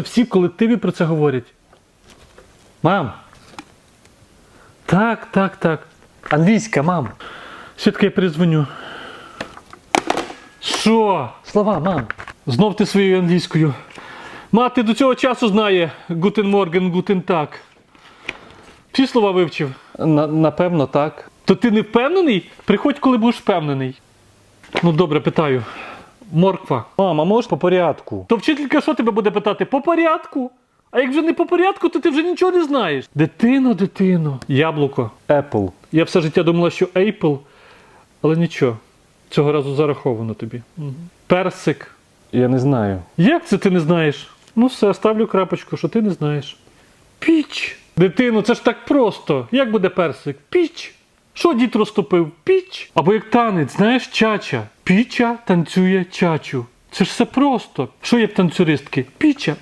Всі в колективі про це говорять. Мам. Так, так, так. Англійська, мам. Свідка, я перезвоню. Що? Слова, мам. Знов ти своєю англійською. Мати до цього часу знає Гутен Морген, Гутен так. Всі слова вивчив? На, напевно, так. То ти не впевнений? Приходь, коли будеш впевнений. Ну, добре, питаю. Морква. Мама, можеш по порядку? То вчителька що тебе буде питати? По порядку? А як вже не по порядку, то ти вже нічого не знаєш. Дитино, дитино. Яблуко. Apple. Я все життя думала, що Apple, але нічого. Цього разу зараховано тобі. Мгм. Персик. Я не знаю. Як це ти не знаєш? Ну все, ставлю крапочку, що ти не знаєш. Піч. Дитино, це ж так просто. Як буде персик? Піч. Що дід розтопив? Піч. Або як танець, знаєш, чача. Піча танцює чачу. Це ж все просто. Що є в танцюристки? Піча.